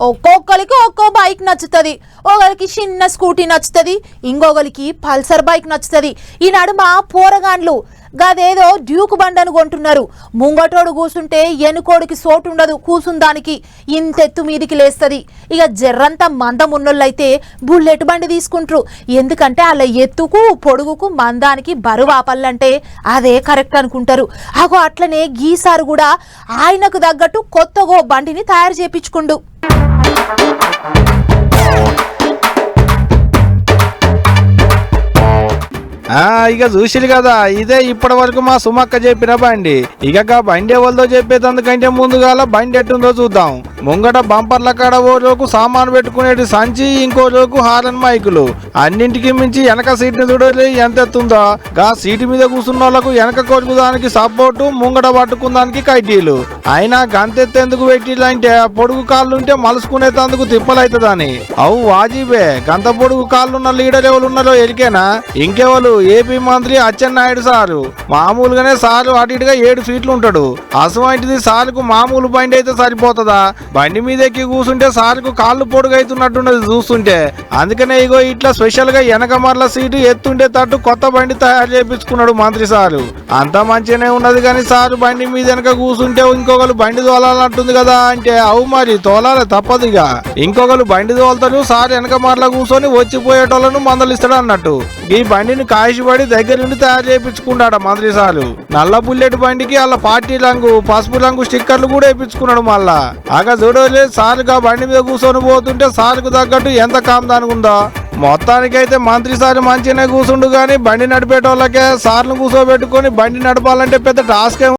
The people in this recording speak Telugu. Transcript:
ఒక్కొక్కరికి ఒక్కో బైక్ నచ్చుతుంది. ఒకరికి చిన్న స్కూటీ నచ్చుతుంది. ఇంకొకరికి పల్సర్ బైక్ నచ్చుతుంది. ఈ నడుమ పోరగాండ్లు. గదేదో డ్యూక్ బండను కొంటున్నారు. ముంగటోడు కూసుంటే ఎనుకోడికి సోటు ఉండదు కూసుందానికి ఇంతెత్తు మీదికి లేస్తుంది. ఇక జర్రంతా మందం ఉన్నోళ్ళైతే బుల్లెట్ బండి తీసుకుంటారు. ఎందుకంటే అలా ఎత్తుకు పొడుగుకు మందానికి బరువు ఆపల్లంటే అదే కరెక్ట్ అనుకుంటారు. అగో అట్లనే గీసారు కూడా ఆయనకు తగ్గట్టు కొత్తగో బండిని తయారు చేపించుకుండు. thank you. ఆ ఇక చూసిరు కదా ఇదే ఇప్పటి వరకు మా సుమక్క చెప్పిన బండి. ఇక బండి ఎవరితో చెప్పేదందుకంటే ముందుగాల బండి ఎట్టుందో చూద్దాం. ముంగట బంపర్ల కాడ ఓ రోజు సామాన్ పెట్టుకునేటి సంచి ఇంకో రోజు హారన్ మైకులు. అన్నింటికి మించి వెనక సీట్ని చూడలే ఎంత ఎత్తుందో? గా సీటు మీద కూర్చున్న వాళ్ళకు వెనక కొడుకుదానికి సపోర్టు ముంగట పట్టుకుందానికి కైటీలు. అయినా గంతెత్తేందుకు పెట్టిలంటే పొడుగు కాళ్ళుంటే ఉంటే మలుసుకునేందుకు తిప్పలైతుందని. అవు వాజీబే గంత పొడుగు కాళ్ళున్న లీడర్ ఎవరు ఉన్నారో ఎరికేనా? ఇంకెవరు? ఏపీ మంత్రి అచ్చెన్నాయుడు సారు. మామూలుగానే సారు అటు ఇటుగా ఏడు ఫీట్లు ఉంటాడు. అసమంటిది సార్కు మామూలు బండి అయితే సరిపోతుందా? బండి మీద ఎక్కి కూర్చుంటే సార్కు కాళ్ళు పొడుగైతున్నట్టున్నది చూస్తుంటే. అందుకనే ఇగో ఇట్లా స్పెషల్గా వెనక మరల సీటు ఎత్తుండే తట్టు కొత్త బండి తయారు చేపించుకున్నాడు మంత్రి సారు. అంతా మంచిగానే ఉన్నది కానీ సారు బండి మీద వెనక కూర్చుంటే ఇంకొకరు బండి తోలాలంటుంది కదా అంటే అవు మరి తోలాలి తప్పదు ఇక ఇంకొకరు బండి తోలుతారు సారు వెనక మరల కూర్చొని వచ్చిపోయేటోళ్ళను మందలిస్తాడు అన్నట్టు. ఈ బండిని కాయిషపడి దగ్గర నుండి తయారు చేయించుకున్నాడు మంత్రి సాలు నల్ల బుల్లెట్ బండికి అలా పార్టీ రంగు పసుపు రంగు స్టిక్కర్లు కూడా వేయించుకున్నాడు మళ్ళా. ఆగా చూడలే సారుగా బండి మీద కూర్చొని పోతుంటే సారుకు తగ్గట్టు ఎంత కామ్దానికి ఉందో. మొత్తానికైతే మంత్రి సార్ మంచిగానే కూర్చుండు కానీ బండి నడిపేటోళ్ళకే సార్లు కూర్చోబెట్టుకొని బండి నడపాలంటే పెద్ద టాస్క్